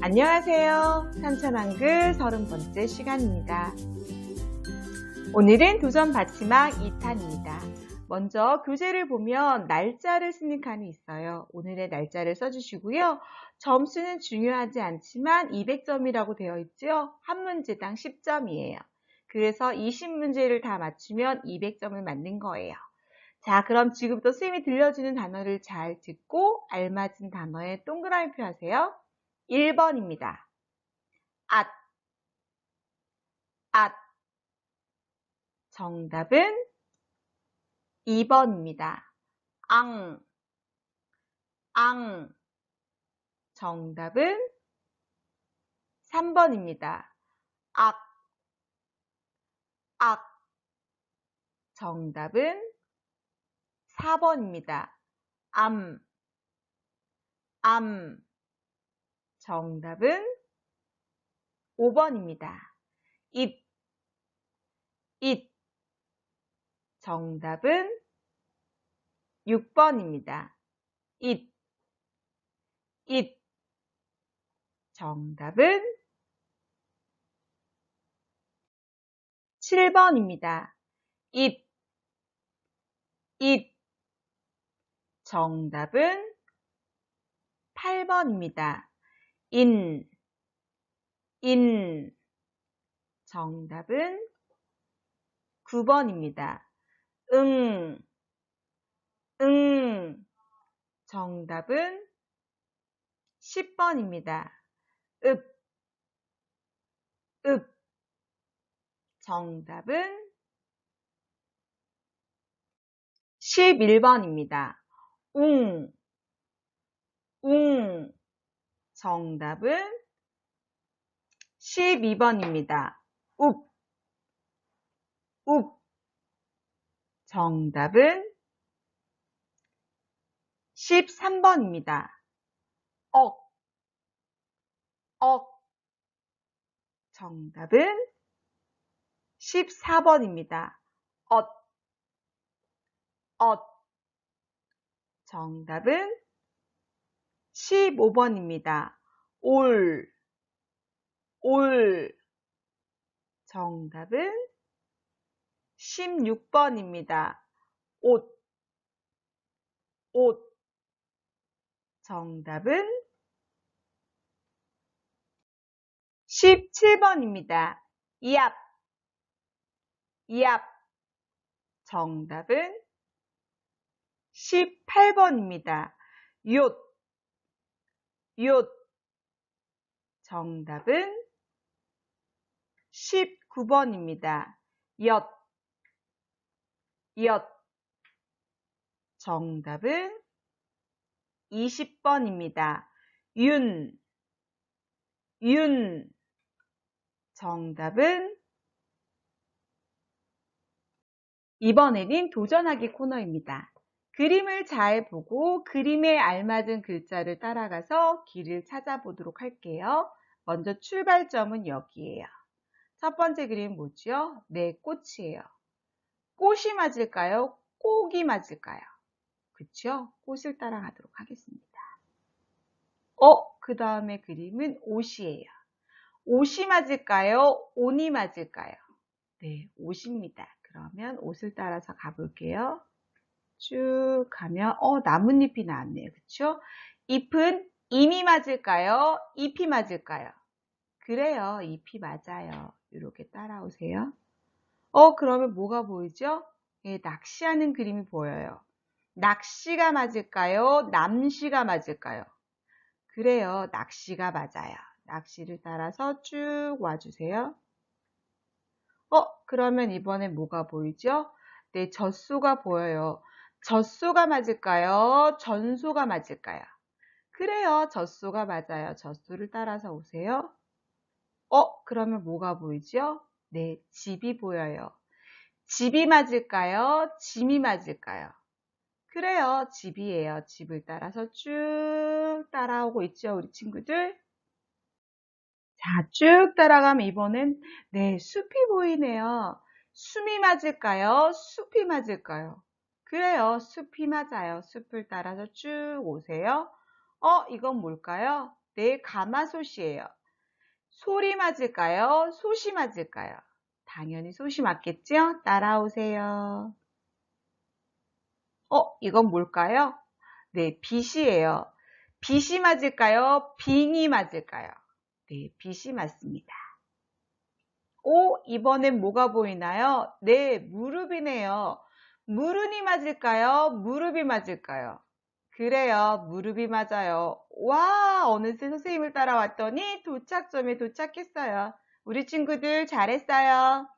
안녕하세요. 삼천한글 서른 번째 시간입니다. 오늘은 도전 받침막 2탄입니다. 먼저 교재를 보면 날짜를 쓰는 칸이 있어요. 오늘의 날짜를 써주시고요. 점수는 중요하지 않지만 200점이라고 되어 있죠. 한 문제당 10점이에요. 그래서 20문제를 다 맞추면 200점을 맞는 거예요. 자, 그럼 지금부터 쌤이 들려주는 단어를 잘 듣고 알맞은 단어에 동그라미 표 하세요. 1번입니다. 앗, 앗. 정답은 2번입니다. 앙, 앙. 정답은 3번입니다. 악, 악. 정답은 4번입니다. 암, 암. 정답은 5번입니다. 잇, 잇. 정답은 6번입니다. 잇, 잇. 정답은 7번입니다. 잇, 잇. 정답은 8번입니다. 인, 인. 정답은 9번입니다. 응, 응. 정답은 10번입니다. 읍, 읍. 정답은 11번입니다. 웅, 웅. 정답은 12번입니다. 욱, 욱. 정답은 13번입니다. 억, 억. 정답은 14번입니다. 엇, 엇. 정답은 15번입니다. 올, 올. 정답은 16번입니다. 옷, 옷. 정답은 17번입니다. 이압, 이압. 정답은 18번입니다. 욤, 욤. 정답은 19번입니다. 엿, 엿. 정답은 20번입니다. 윤, 윤. 정답은 이번에는 도전하기 코너입니다. 그림을 잘 보고 그림에 알맞은 글자를 따라가서 길을 찾아보도록 할게요. 먼저 출발점은 여기에요. 첫 번째 그림 뭐죠? 네, 꽃이에요. 꽃이 맞을까요? 꼭이 맞을까요? 그쵸? 꽃을 따라가도록 하겠습니다. 어, 그 다음에 그림은 옷이에요. 옷이 맞을까요? 온이 맞을까요? 네, 옷입니다. 그러면 옷을 따라서 가볼게요. 쭉 가면 어 나뭇잎이 나왔네요. 그쵸? 잎은 임이 맞을까요? 잎이 맞을까요? 그래요. 잎이 맞아요. 이렇게 따라오세요. 어 그러면 뭐가 보이죠? 예, 낚시하는 그림이 보여요. 낚시가 맞을까요? 남시가 맞을까요? 그래요. 낚시가 맞아요. 낚시를 따라서 쭉 와주세요. 어, 그러면 이번에 뭐가 보이죠? 네, 젖소가 보여요. 젖소가 맞을까요? 전소가 맞을까요? 그래요. 젖소가 맞아요. 젖소를 따라서 오세요. 어, 그러면 뭐가 보이죠? 네, 집이 보여요. 집이 맞을까요? 짐이 맞을까요? 그래요. 집이에요. 집을 따라서 쭉 따라오고 있죠. 우리 친구들. 자, 쭉 따라가면 이번엔 네, 숲이 보이네요. 숨이 맞을까요? 숲이 맞을까요? 그래요. 숲이 맞아요. 숲을 따라서 쭉 오세요. 어, 이건 뭘까요? 네, 가마솥이에요. 소리 맞을까요? 솥이 맞을까요? 당연히 솥이 맞겠죠? 따라오세요. 어, 이건 뭘까요? 네, 빛이에요. 빛이 맞을까요? 빙이 맞을까요? 네, 빛이 맞습니다. 오, 이번엔 뭐가 보이나요? 네, 무릎이네요. 무릎이 맞을까요? 무릎이 맞을까요? 그래요, 무릎이 맞아요. 와, 어느새 선생님을 따라왔더니 도착점에 도착했어요. 우리 친구들 잘했어요.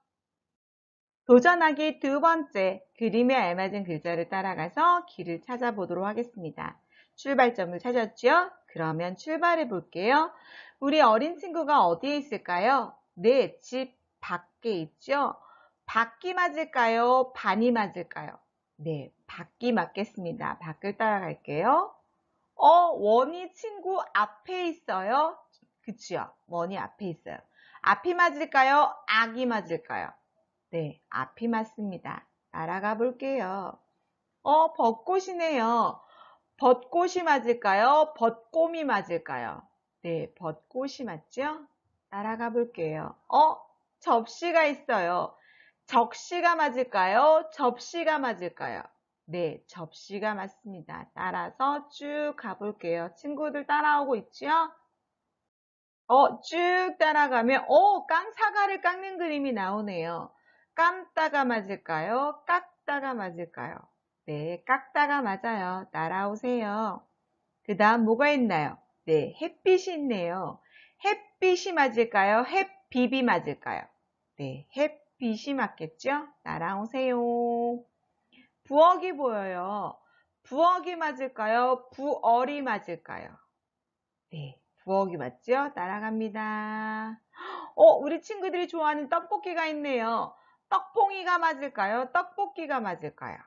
도전하기 두 번째, 그림에 알맞은 글자를 따라가서 길을 찾아보도록 하겠습니다. 출발점을 찾았죠? 그러면 출발해 볼게요. 우리 어린 친구가 어디에 있을까요? 네, 집 밖에 있죠? 밖이 맞을까요? 반이 맞을까요? 네, 밖이 맞겠습니다. 밖을 따라갈게요. 어, 원이 친구 앞에 있어요? 그치요? 원이 앞에 있어요. 앞이 맞을까요? 악이 맞을까요? 네, 앞이 맞습니다. 따라가 볼게요. 어, 벚꽃이네요. 벚꽃이 맞을까요? 벚꼼이 맞을까요? 네, 벚꽃이 맞죠? 따라가 볼게요. 어, 접시가 있어요. 적시가 맞을까요? 접시가 맞을까요? 네, 접시가 맞습니다. 따라서 쭉 가볼게요. 친구들 따라오고 있죠? 어, 쭉 따라가면, 어, 깡사과를 깎는 그림이 나오네요. 깜다가 맞을까요? 깎다가 맞을까요? 네, 깎다가 맞아요. 따라오세요. 그 다음 뭐가 있나요? 네, 햇빛이 있네요. 햇빛이 맞을까요? 햇비비 맞을까요? 네, 햇 빛이 맞겠죠? 따라오세요. 부엌이 보여요. 부엌이 맞을까요? 부얼이 맞을까요? 네, 부엌이 맞죠? 따라갑니다. 어, 우리 친구들이 좋아하는 떡볶이가 있네요. 떡봉이가 맞을까요? 떡볶이가 맞을까요?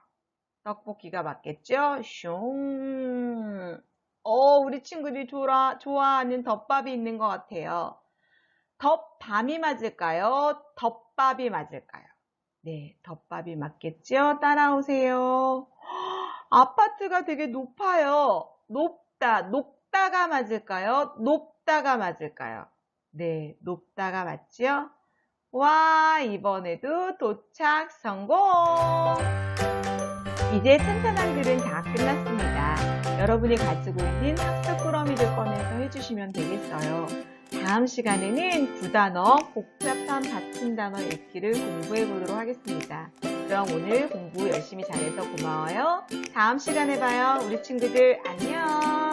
떡볶이가 맞겠죠? 슝. 어, 우리 친구들이 좋아, 좋아하는 덮밥이 있는 것 같아요. 덮밤이 맞을까요? 덮밥이 맞을까요? 네, 덮밥이 맞겠죠? 따라오세요. 아파트가 되게 높아요. 높다, 높다가 맞을까요? 높다가 맞을까요? 네, 높다가 맞죠? 와, 이번에도 도착 성공! 이제 탄탄한 글은 다 끝났습니다. 여러분이 가지고 있는 학습 꾸러미를 꺼내서 해주시면 되겠어요. 다음 시간에는 구단어, 복잡한 받침 단어 읽기를 공부해 보도록 하겠습니다. 그럼 오늘 공부 열심히 잘해서 고마워요. 다음 시간에 봐요. 우리 친구들 안녕!